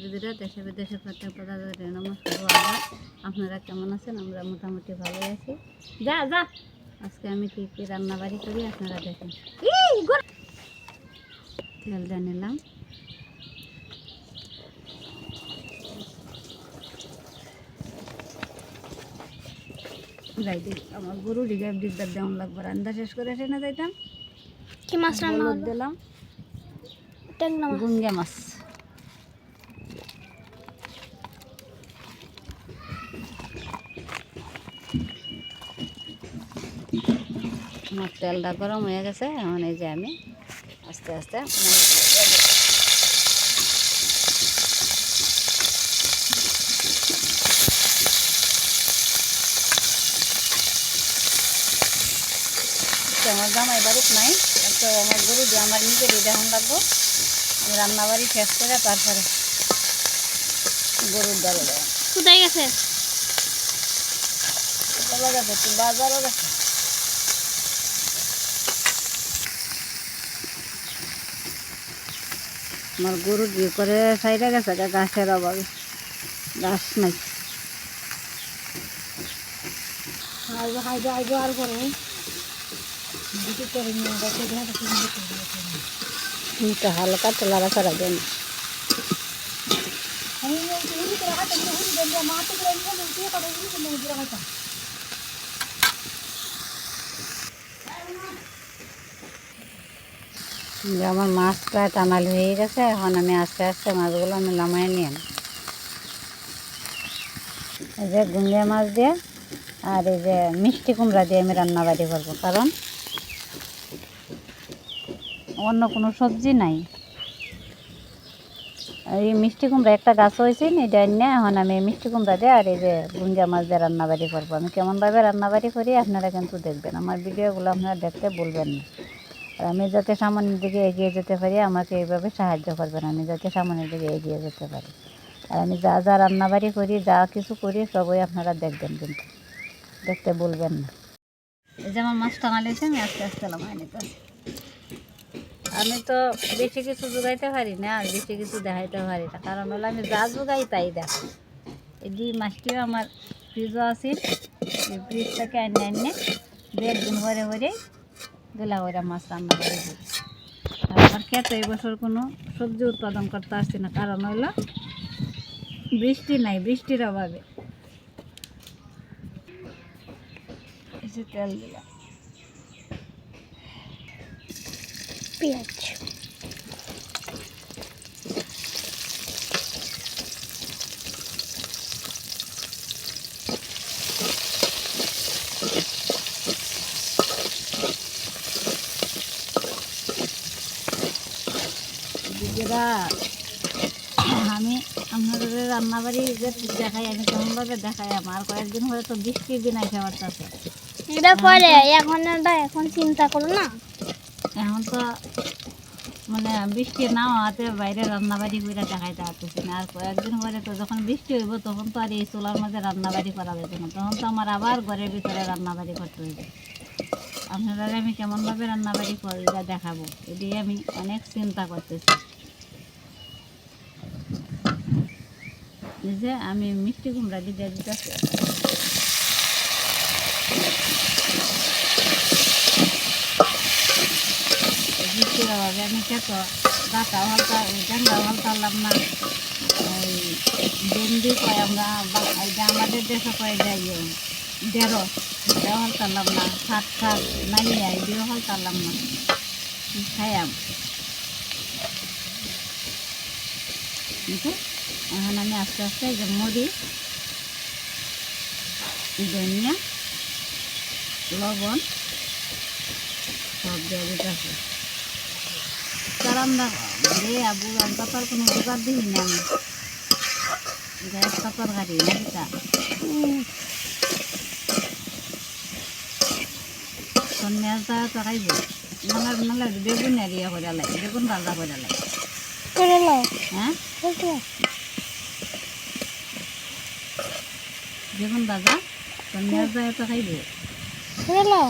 দিদিরা দেশে বিদেশে প্রত্যেক পদার্থ নমস্কার আদাব। আপনারা কেমন আছেন? আমরা মোটামুটি ভালো আছি। যা যা। আজকে আমি কি কি রান্না বাড়ি করি আপনারা দেখেন। তেল দিয়ে নিলাম। যাই আমার গরু ডিগার ডিগদার দেওয়া লাগবে। রান্না শেষ করে এসে না যাইতাম? কি মাছ রান্না দিলাম। ট্যাংরা মাছ। গুঙ্গে মাছ। আমার তেলটা গরম হয়ে গেছে এখন এই যে আমি আস্তে আস্তে দেব। আমার জামাই বাড়িতে নাই তো আমার গরু দিয়ে আমার নিজেরই দেখন লাগবো। আমি রান্না বাড়ি শেষ করে তারপরে গরুর দেওয়া কোথায় গেছে? বাজারও গেছে। আমার গরু দিয়ে করে সাইডে গেছে গা ঘাসের অভাবে। ঘাস নাই। আর করে কিন্তু হালকা ছাড়া দেন যে আমার মাছ প্রায় টানালি হয়ে গেছে, এখন আমি আস্তে আস্তে মাছগুলো আমি নামাই নিয়ে এই যে গুঙ্গিয়া মাছ দিয়ে আর এই যে মিষ্টি কুমড়া দিয়ে আমি রান্না বাড়ি করব, কারণ অন্য কোনো সবজি নাই। এই মিষ্টি কুমড়া একটা গাছ হয়েছে এটা নিয়ে এখন আমি মিষ্টি কুমড়া দিয়ে আর এই যে গুঙ্গা মাছ দিয়ে রান্নাবাড়ি করব। আমি কেমনভাবে রান্নাবাড়ি করি আপনারা কিন্তু দেখবেন, আমার ভিডিওগুলো আপনারা দেখতে বলবেন না। আর আমি যাতে সামনের দিকে এগিয়ে যেতে পারি, আমাকে এইভাবে সাহায্য করবেন। আমি যাতে সামনের দিকে এগিয়ে যেতে পারি। আর আমি যা যা রান্নাবাড়ি করি, যা কিছু করি, সবই আপনারা দেখবেন কিন্তু। দেখতে বলবেন না। এই যে আমার মাছ টাঙালিয়েছে আমি আস্তে আস্তে লামাই আছি। আমি তো বেশি কিছু যোগাইতে পারি না, আর বেশি কিছু দেখাইতে পারি না। কারণ হলো আমি যা যোগাই তাই দেখ। এই দুই মাছটিও আমার ফ্রিজও আছে, এই ফ্রিজ থেকে আনে আনে দু একদিন ভরে ভরে গেলা ওরা মাছ করে আমার খেতে এই বছর কোনো সবজি উৎপাদন করতে আসছি না কারণ হইল বৃষ্টি নাই বৃষ্টির অভাবে তেল দিলাম পেঁয়াজ আমি আপনাদের রান্নাবাড়ি যে দেখাই আমি কেমনভাবে দেখাই? আমার কয়েকদিন হয়ে তো বৃষ্টির দিন আইসা পারতেছে এটা পরে এখন এটা এখন চিন্তা করো না। এখন তো মানে বৃষ্টি না হওয়াতে বাইরে রান্নাবাড়ি করে দেখাইতে পারতেছি না। আর কয়েকদিন পরে তো যখন বৃষ্টি হইব তখন তো আর এই চুলার মধ্যে রান্নাবাড়ি করা যাবে না। তখন তো আমার আবার ঘরের ভিতরে রান্নাবাড়ি করতে হইবে। আপনারা আমি কেমনভাবে রান্নাবাড়ি করি দেখাবো এদিকে আমি অনেক চিন্তা করতেছি। যে আমি মিষ্টি কুমড়া দিয়ে দিতেছি অভাবে আমি খেত, ডাটা হালকা ডাঙ্গা হালকা হলাম না। ওই ভেন্ডি কয় আমরা আমাদের দেশে কয় যাই দেড়ো এটাও হালতালাম না শাক শাক নাইয়া এটিও হালতালাম এখন আমি আস্তে আস্তে এই যে ধনিয়া লবণ সব দিয়ে দিতেছে কারণ রে আবু তো কোনো জোগাড় দিই না আমি। এটা একটা তরকারি না দিতা সন্ন্যাসটা তো খাইব। নালা নালা বেগুন এরিয়া করে লাগে বেগুন ভাজা করে নাও হ্যাঁ? বেগুন ভাজা সন্ন্যাসটা তো খাইব। করে নাও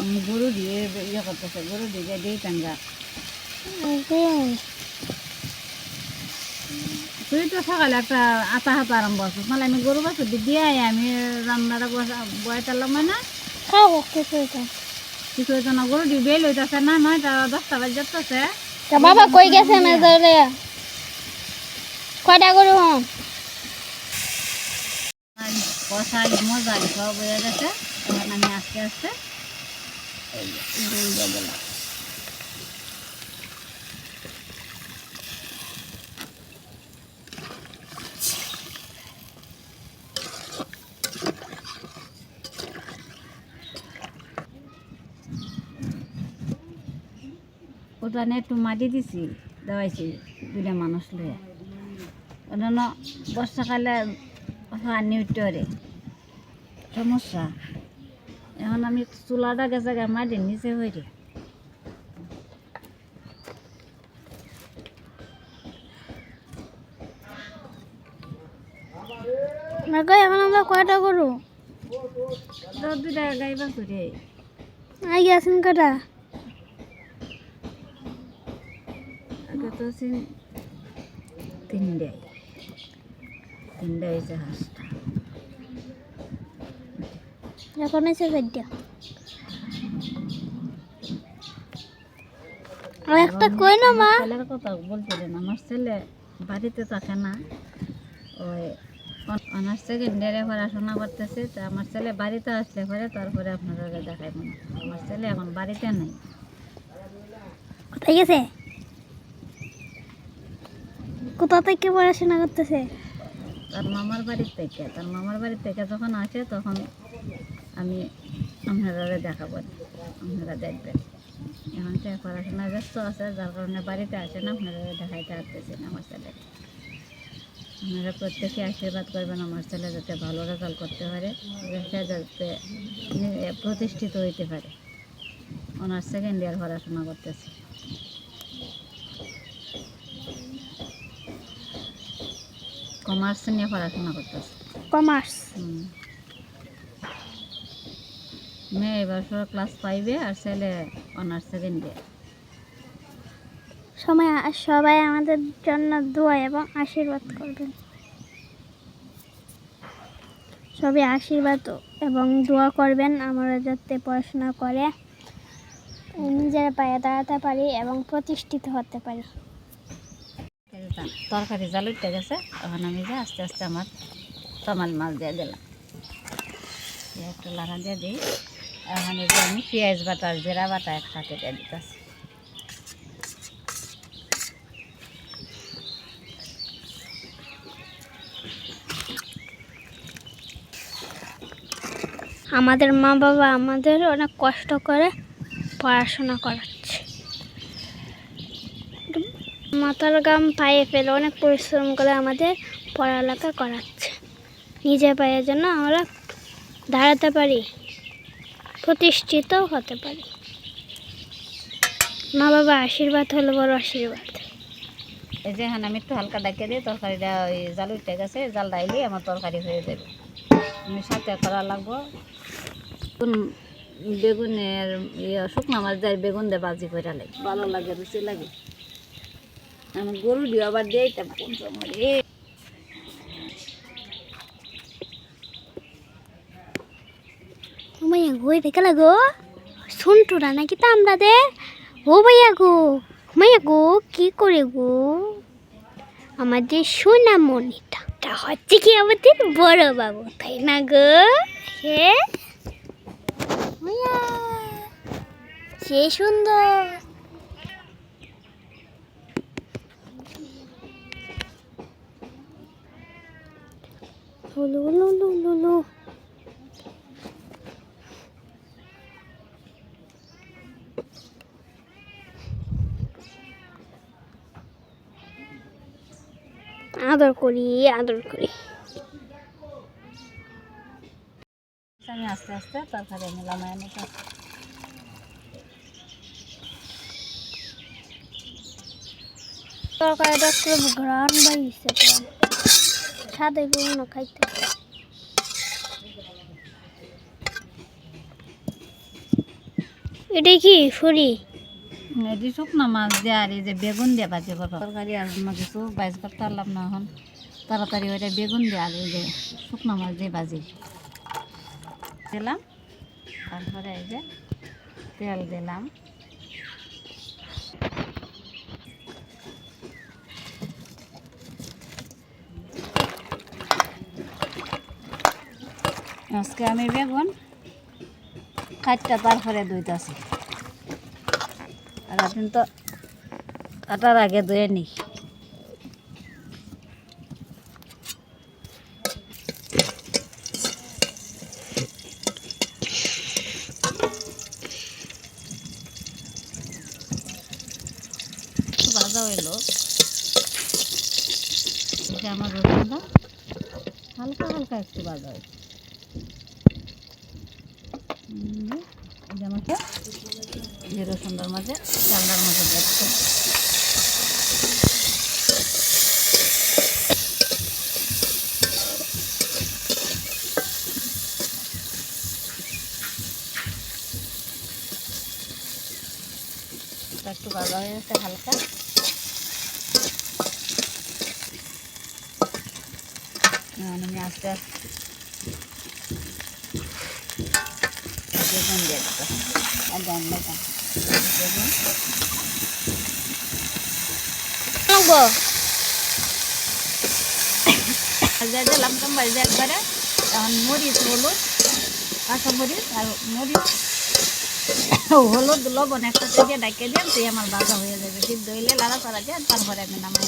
আমি গরু দিয়ে ইয়ে করতেছে গরু দিয়ে দিয়ে টাঙ্গা তুই তো সকালে একটা আতা হাতা আরম্ভ করছিস নাহলে আমি গরু বাছুর দিয়ে আমি রান্নাটা বয়ে টারলাম না খাব কিছু কিছু না গরু দিয়ে বেল না নয়টা দশটা বাজে যাচ্ছে তা বাবা কই গেছে মেজরে কয়টা গরু এখন আমি আস্তে আস্তে দিলাম ওখানে একটু মাটি দিছি, দেওয়াইছি দুটা মানুষ লয়ে ওখানে বর্ষাকালে পানি পারে সমস্যা। এখন আমি চুলাটা গেছে গা মাটির নিচে হয়ে মাগো এখন আমরা কয়টা গরু দুটা গাইবা করে। আই গেছেন কটা আগে তো আছেন তিনটাই। তিনটা হয়েছে হাঁসটা। এখন এসে চারটা। একটা কই না মা? ছেলের কথা বলছিলেন আমার ছেলে বাড়িতে থাকে না। ওই অনার্স সেকেন্ডারে পড়াশোনা করতেছে তো আমার ছেলে বাড়িতে আসলে পরে তারপরে আপনারা দেখাই আমার ছেলে এখন বাড়িতে নেই। কোথায় গেছে? কোথা থেকে পড়াশোনা করতেছে? তার মামার বাড়ির থেকে। তার মামার বাড়ির থেকে যখন আসে, তখন আমি আপনারা দেখাবো। আপনারা দেখবেন এখন সে পড়াশোনায় ব্যস্ত আছে, যার কারণে বাড়িতে আসে না আপনারা দেখাইতে আসতেছেন আমার ছেলে। আপনারা প্রত্যেকে আশীর্বাদ করবেন আমার ছেলে যাতে ভালো রেজাল্ট করতে পারে যাতে প্রতিষ্ঠিত হইতে পারে। ওনার সেকেন্ড ইয়ার পড়াশোনা করতেছে। কমার্স নিয়ে পড়াশোনা করতেছে। কমার্স। মেয়ে এবছর ক্লাস ফাইভে আর ছেলে অনার্স সেকেন্ড ইয়ার সময় সবাই আমাদের জন্য দোয়া এবং আশীর্বাদ করবেন। সবাই আশীর্বাদ এবং দোয়া করবেন আমরা যাতে পড়াশোনা করে নিজের পায়ে দাঁড়াতে পারি এবং প্রতিষ্ঠিত হতে পারি। তরকারি জাল উঠতে গেছে এখন আমি যে আস্তে আস্তে আমার তমাল মাছ দিয়ে দিলাম। একটু লাড়া দিয়ে দিই। এখন এই যে আমি পেঁয়াজ বাটা জিরা বাটা একসাথে দিয়ে দিতেছি। আমাদের মা বাবা আমাদের অনেক কষ্ট করে পড়াশোনা করাচ্ছে মাথার গাম পায়ে ফেলে অনেক পরিশ্রম করে আমাদের পড়ালেখা করাচ্ছে। নিজের পায়ের জন্য আমরা দাঁড়াতে পারি প্রতিষ্ঠিত হতে পারি। মা বাবা আশীর্বাদ হলো বড় আশীর্বাদ। এই যে এখন আমি একটু হালকা ডাকে দিয়ে তরকারিটা ওই জাল উঠে গেছে জাল ডাইলে আমার তরকারি হয়ে যাবে। আমি সাথে করা লাগবো। কোন বেগুনের ইয়ে শুকনো মাছ দেয় বেগুন দিয়ে বাজি করে লাগে ভালো লাগে রুচি লাগে। আমি গরু দিয়ে আবার দিয়ে কোন সময় রে ভাইয়া গো দেখে লাগো শুনটুরা নাকি তা আমরা দে ও ভাইয়া গো, মাইয়া গো, কি করে গো? আমাদের সোনা মনিটা তা হচ্ছে কি আমাদের বড় বাবু, তাই না গো? হে? মাইয়া, সে সুন্দর। হলো হলো হলো আদর করি আদর করি। আমি আস্তে আস্তে তরকারি নিলাম এনে তো। তরকারিটা একটু ঘ্রাণ বাইছে সাদে বিভিন্ন খাইতে। এটা কি সরি এটি শুকনো মাছ দিয়ে আর যে বেগুন দিয়ে ভাজি করব। তরকারি আর অন্য কিছু বাইজ করতে পারলাম না এখন। তাড়াতাড়ি ওইটা বেগুন দিয়ে আর যে শুকনো মাছ দিয়ে ভাজি। দিলাম। তারপরে এই যে তেল দিলাম। আজকে আমি বেগুন খাটটা তারপরে দুইটাছি আর আপনি তো কাটার আগে ধুয়ে নি। আমার রসুনটা হালকা হালকা একটু ভাজা হয়েছে এই যে রসুনটার মাঝে চালটার মাঝে এটা একটু ভাজা হয়ে গেছে, হালকা। আমি আস্তে আস্তে বেগুন দিয়ে দেবো আর ডান বেগুন বেগুন ভাজা দিলাম তো ভাজা একবারে এখন মরিচ হলুদ কাঁচা মরিচ আর মরিচ। হলুদ লবণ একসাথে দিয়ে ডাকিয়ে দেন তুই আমার ভাজা হয়ে যাবে। সিদ্ধ হইলে লাড়া চাড়া দিয়ে তারপরে আমি নামাই।